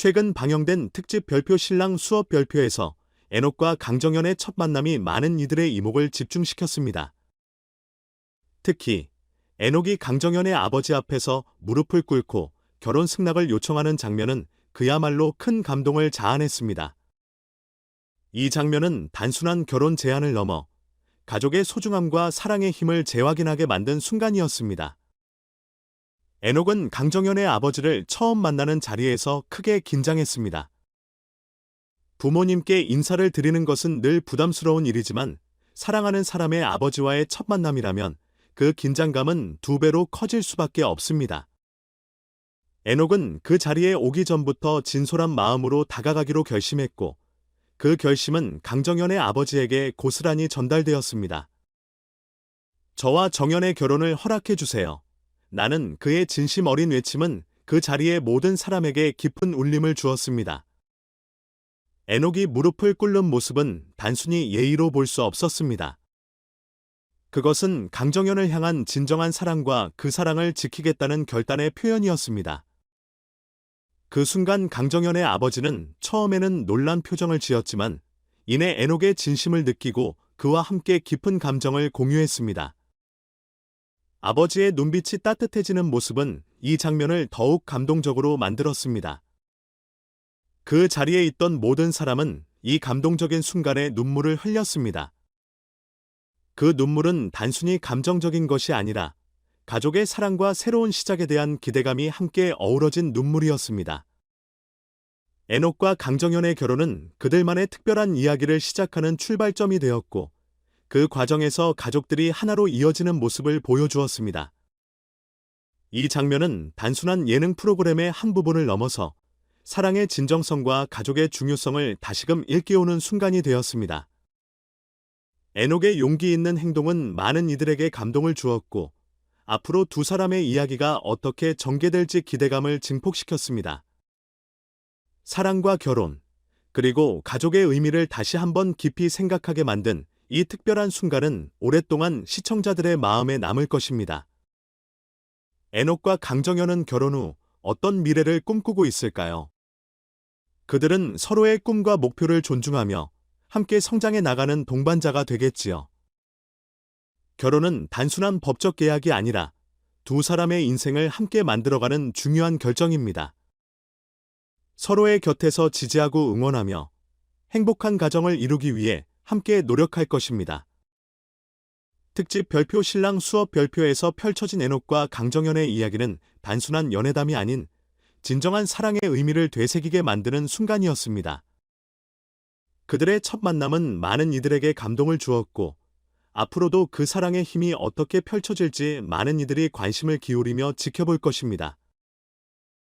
최근 방영된 특집 별표 신랑 수업 별표에서 에녹과 강정연의 첫 만남이 많은 이들의 이목을 집중시켰습니다. 특히 에녹이 강정연의 아버지 앞에서 무릎을 꿇고 결혼 승낙을 요청하는 장면은 그야말로 큰 감동을 자아냈습니다. 이 장면은 단순한 결혼 제안을 넘어 가족의 소중함과 사랑의 힘을 재확인하게 만든 순간이었습니다. 에녹은 강정연의 아버지를 처음 만나는 자리에서 크게 긴장했습니다. 부모님께 인사를 드리는 것은 늘 부담스러운 일이지만 사랑하는 사람의 아버지와의 첫 만남이라면 그 긴장감은 두 배로 커질 수밖에 없습니다. 에녹은 그 자리에 오기 전부터 진솔한 마음으로 다가가기로 결심했고 그 결심은 강정연의 아버지에게 고스란히 전달되었습니다. 저와 정연의 결혼을 허락해 주세요. 나는 그의 진심 어린 외침은 그 자리의 모든 사람에게 깊은 울림을 주었습니다. 에녹이 무릎을 꿇는 모습은 단순히 예의로 볼 수 없었습니다. 그것은 강정연을 향한 진정한 사랑과 그 사랑을 지키겠다는 결단의 표현이었습니다. 그 순간 강정연의 아버지는 처음에는 놀란 표정을 지었지만 이내 에녹의 진심을 느끼고 그와 함께 깊은 감정을 공유했습니다. 아버지의 눈빛이 따뜻해지는 모습은 이 장면을 더욱 감동적으로 만들었습니다. 그 자리에 있던 모든 사람은 이 감동적인 순간에 눈물을 흘렸습니다. 그 눈물은 단순히 감정적인 것이 아니라 가족의 사랑과 새로운 시작에 대한 기대감이 함께 어우러진 눈물이었습니다. 에녹과 강정연의 결혼은 그들만의 특별한 이야기를 시작하는 출발점이 되었고, 그 과정에서 가족들이 하나로 이어지는 모습을 보여주었습니다. 이 장면은 단순한 예능 프로그램의 한 부분을 넘어서 사랑의 진정성과 가족의 중요성을 다시금 일깨우는 순간이 되었습니다. 에녹의 용기 있는 행동은 많은 이들에게 감동을 주었고, 앞으로 두 사람의 이야기가 어떻게 전개될지 기대감을 증폭시켰습니다. 사랑과 결혼, 그리고 가족의 의미를 다시 한번 깊이 생각하게 만든 이 특별한 순간은 오랫동안 시청자들의 마음에 남을 것입니다. 에녹과 강정현은 결혼 후 어떤 미래를 꿈꾸고 있을까요? 그들은 서로의 꿈과 목표를 존중하며 함께 성장해 나가는 동반자가 되겠지요. 결혼은 단순한 법적 계약이 아니라 두 사람의 인생을 함께 만들어가는 중요한 결정입니다. 서로의 곁에서 지지하고 응원하며 행복한 가정을 이루기 위해 함께 노력할 것입니다. 특집 별표 신랑 수업 별표에서 펼쳐진 에녹과 강정연의 이야기는 단순한 연애담이 아닌 진정한 사랑의 의미를 되새기게 만드는 순간이었습니다. 그들의 첫 만남은 많은 이들에게 감동을 주었고 앞으로도 그 사랑의 힘이 어떻게 펼쳐질지 많은 이들이 관심을 기울이며 지켜볼 것입니다.